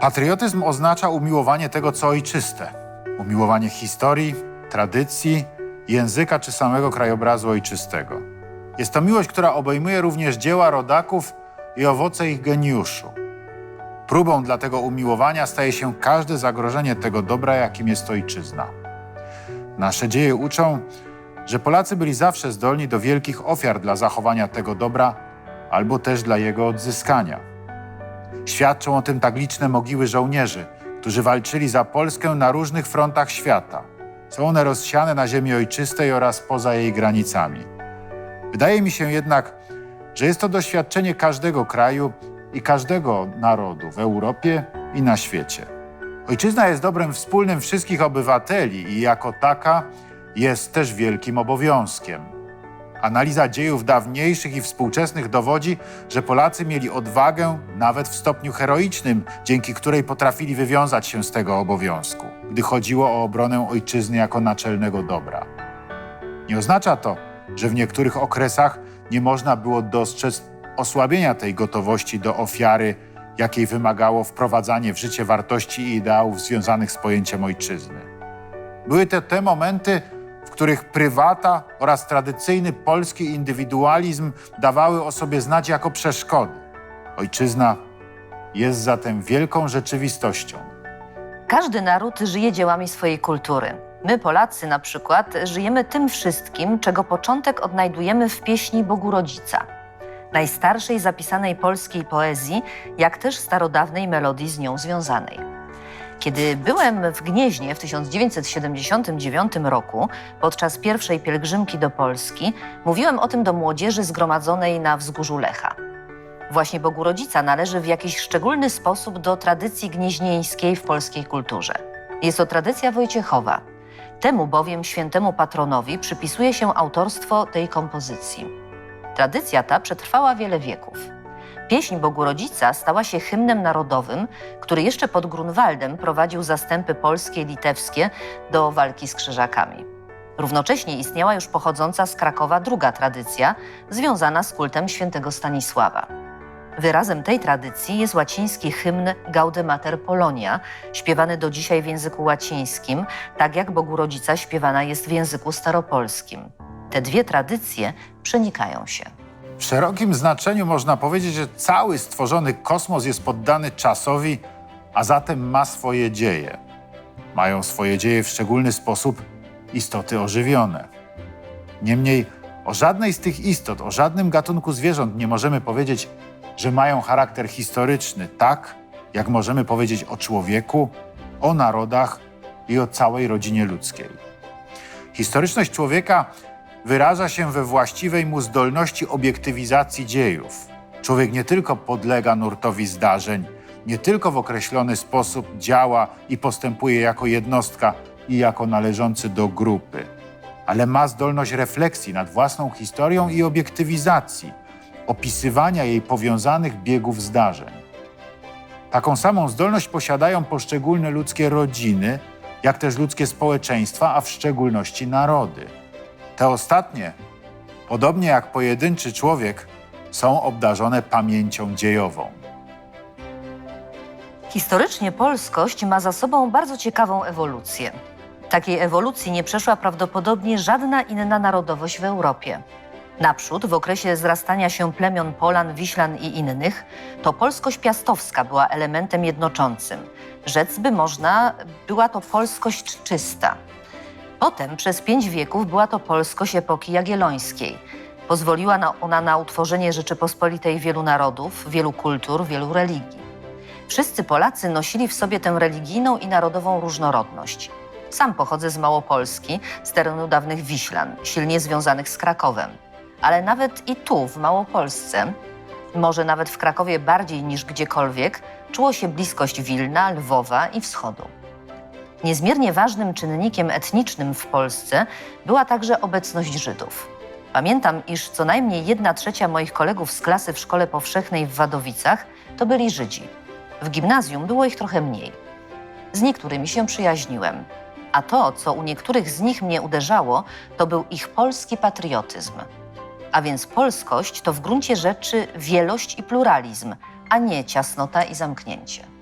Patriotyzm oznacza umiłowanie tego, co ojczyste. Umiłowanie historii, tradycji, języka czy samego krajobrazu ojczystego. Jest to miłość, która obejmuje również dzieła rodaków i owoce ich geniuszu. Próbą dla tego umiłowania staje się każde zagrożenie tego dobra, jakim jest ojczyzna. Nasze dzieje uczą, że Polacy byli zawsze zdolni do wielkich ofiar dla zachowania tego dobra albo też dla jego odzyskania. Świadczą o tym tak liczne mogiły żołnierzy, którzy walczyli za Polskę na różnych frontach świata. Są one rozsiane na ziemi ojczystej oraz poza jej granicami. Wydaje mi się jednak, że jest to doświadczenie każdego kraju i każdego narodu w Europie i na świecie. Ojczyzna jest dobrem wspólnym wszystkich obywateli i jako taka jest też wielkim obowiązkiem. Analiza dziejów dawniejszych i współczesnych dowodzi, że Polacy mieli odwagę, nawet w stopniu heroicznym, dzięki której potrafili wywiązać się z tego obowiązku, gdy chodziło o obronę ojczyzny jako naczelnego dobra. Nie oznacza to, że w niektórych okresach nie można było dostrzec osłabienia tej gotowości do ofiary, jakiej wymagało wprowadzanie w życie wartości i ideałów związanych z pojęciem ojczyzny. Były to te momenty, w których prywata oraz tradycyjny polski indywidualizm dawały o sobie znać jako przeszkody. Ojczyzna jest zatem wielką rzeczywistością. Każdy naród żyje dziełami swojej kultury. My, Polacy, na przykład, żyjemy tym wszystkim, czego początek odnajdujemy w pieśni Bogu Rodzica, najstarszej zapisanej polskiej poezji, jak też starodawnej melodii z nią związanej. Kiedy byłem w Gnieźnie w 1979 roku, podczas pierwszej pielgrzymki do Polski, mówiłem o tym do młodzieży zgromadzonej na wzgórzu Lecha. Właśnie Bogu Rodzica należy w jakiś szczególny sposób do tradycji gnieźnieńskiej w polskiej kulturze. Jest to tradycja Wojciechowa. Temu bowiem świętemu patronowi przypisuje się autorstwo tej kompozycji. Tradycja ta przetrwała wiele wieków. Pieśń Bogu Rodzica stała się hymnem narodowym, który jeszcze pod Grunwaldem prowadził zastępy polskie i litewskie do walki z krzyżakami. Równocześnie istniała już pochodząca z Krakowa druga tradycja, związana z kultem świętego Stanisława. Wyrazem tej tradycji jest łaciński hymn Gaude Mater Polonia, śpiewany do dzisiaj w języku łacińskim, tak jak Bogu Rodzica śpiewana jest w języku staropolskim. Te dwie tradycje przenikają się. W szerokim znaczeniu można powiedzieć, że cały stworzony kosmos jest poddany czasowi, a zatem ma swoje dzieje. Mają swoje dzieje w szczególny sposób istoty ożywione. Niemniej o żadnej z tych istot, o żadnym gatunku zwierząt nie możemy powiedzieć, że mają charakter historyczny, tak jak możemy powiedzieć o człowieku, o narodach i o całej rodzinie ludzkiej. Historyczność człowieka wyraża się we właściwej mu zdolności obiektywizacji dziejów. Człowiek nie tylko podlega nurtowi zdarzeń, nie tylko w określony sposób działa i postępuje jako jednostka i jako należący do grupy, ale ma zdolność refleksji nad własną historią i obiektywizacji, opisywania jej powiązanych biegów zdarzeń. Taką samą zdolność posiadają poszczególne ludzkie rodziny, jak też ludzkie społeczeństwa, a w szczególności narody. Te ostatnie, podobnie jak pojedynczy człowiek, są obdarzone pamięcią dziejową. Historycznie polskość ma za sobą bardzo ciekawą ewolucję. Takiej ewolucji nie przeszła prawdopodobnie żadna inna narodowość w Europie. Naprzód, w okresie zrastania się plemion Polan, Wiślan i innych, to polskość piastowska była elementem jednoczącym. Rzec by można, była to polskość czysta. Potem przez pięć wieków była to polskość epoki jagiellońskiej. Pozwoliła na, ona na utworzenie Rzeczypospolitej wielu narodów, wielu kultur, wielu religii. Wszyscy Polacy nosili w sobie tę religijną i narodową różnorodność. Sam pochodzę z Małopolski, z terenu dawnych Wiślan, silnie związanych z Krakowem. Ale nawet i tu, w Małopolsce, może nawet w Krakowie bardziej niż gdziekolwiek, czuło się bliskość Wilna, Lwowa i Wschodu. Niezmiernie ważnym czynnikiem etnicznym w Polsce była także obecność Żydów. Pamiętam, iż co najmniej jedna trzecia moich kolegów z klasy w szkole powszechnej w Wadowicach to byli Żydzi. W gimnazjum było ich trochę mniej. Z niektórymi się przyjaźniłem. A to, co u niektórych z nich mnie uderzało, to był ich polski patriotyzm. A więc polskość to w gruncie rzeczy wielość i pluralizm, a nie ciasnota i zamknięcie.